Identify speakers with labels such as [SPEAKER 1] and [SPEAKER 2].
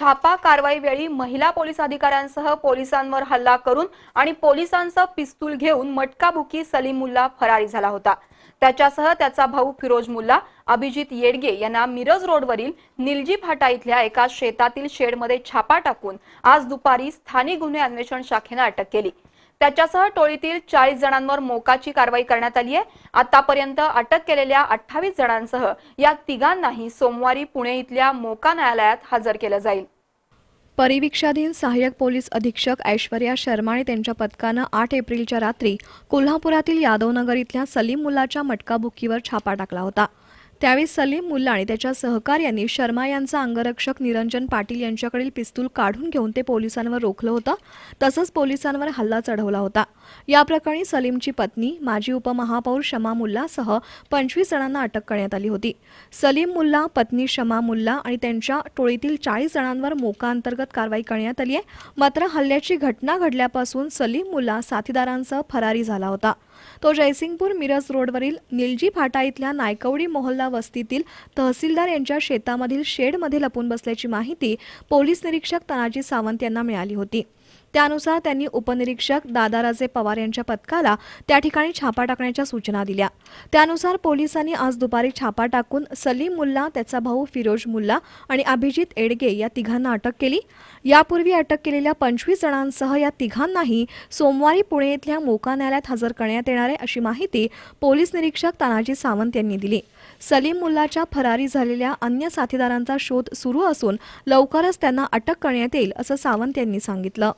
[SPEAKER 1] छापा कारवाई वेळी महिला पोलीस अधिकाऱ्यांसह पोलिसांवर हल्ला करून आणि पोलिसांचं पिस्तूल घेऊन मटकाबुकी सलीम मुल्ला फरारी झाला होता. त्याच्यासह त्याचा भाऊ फिरोज मुल्ला अभिजित येडगे यांना मिरज रोडवरील निलजी फाटा इथल्या एका शेतातील शेडमध्ये छापा टाकून आज दुपारी स्थानिक गुन्हे अन्वेषण शाखेनं अटक केली. त्याच्यासह टोळीतील चाळीस जणांवर मोकाची कारवाई करण्यात आली आहे. आतापर्यंत अटक केलेल्या अठ्ठावीस जणांसह या तिघांनाही सोमवारी पुणे इथल्या मोका न्यायालयात हजर केलं जाईल.
[SPEAKER 2] परिविक्षाधीन सहाय्यक पोलीस अधीक्षक ऐश्वर्या शर्मा आणि त्यांच्या पथकानं आठ एप्रिलच्या रात्री कोल्हापुरातील यादवनगर इथल्या सलीम मुलाच्या मटकाबुकीवर छापा टाकला होता. त्यावेळी सलीम मुल्ला आणि त्याच्या सहकार्यांनी शर्मा यांचा अंगरक्षक निरंजन पाटील यांच्याकडील पिस्तूल काढून घेऊन ते पोलिसांवर रोखलं होतं. तसंच पोलिसांवर हल्ला चढवला होता. या प्रकरणी सलीमची पत्नी माजी उपमहापौर शमा मुल्लासह पंचवीस जणांना अटक करण्यात आली होती. सलीम मुल्ला पत्नी शमा मुल्ला आणि त्यांच्या टोळीतील चाळीस जणांवर मोका अंतर्गत कारवाई करण्यात आली आहे. मात्र हल्ल्याची घटना घडल्यापासून सलीम मुल्ला साथीदारांसह फरारी झाला होता. तो जयसिंगपूर मिरज रोडवरील निलजी फाटा इथल्या नायकवडी मोहल्ला वस्तीतील तहसीलदार यांच्या शेतामधील शेडमध्ये लपून बसल्याची माहिती पोलीस निरीक्षक तानाजी सावंत यांना मिळाली होती. त्यानुसार त्यांनी उपनिरीक्षक दादाराजे पवार यांच्या पथकाला त्या ठिकाणी छापा टाकण्याच्या सूचना दिल्या. त्यानुसार पोलिसांनी आज दुपारी छापा टाकून सलीम मुल्ला त्याचा भाऊ फिरोज मुल्ला आणि अभिजित एडगे या तिघांना अटक केली. यापूर्वी अटक केलेल्या पंचवीस जणांसह या तिघांनाही सोमवारी पुणे इथल्या मोका न्यायालयात हजर करण्यात येणार आहे अशी माहिती पोलीस निरीक्षक तानाजी सावंत यांनी दिली. सलीम मुल्लाच्या फरारी झालेल्या अन्य साथीदारांचा शोध सुरू असून लवकरच त्यांना अटक करण्यात येईल असं सावंत यांनी सांगितलं.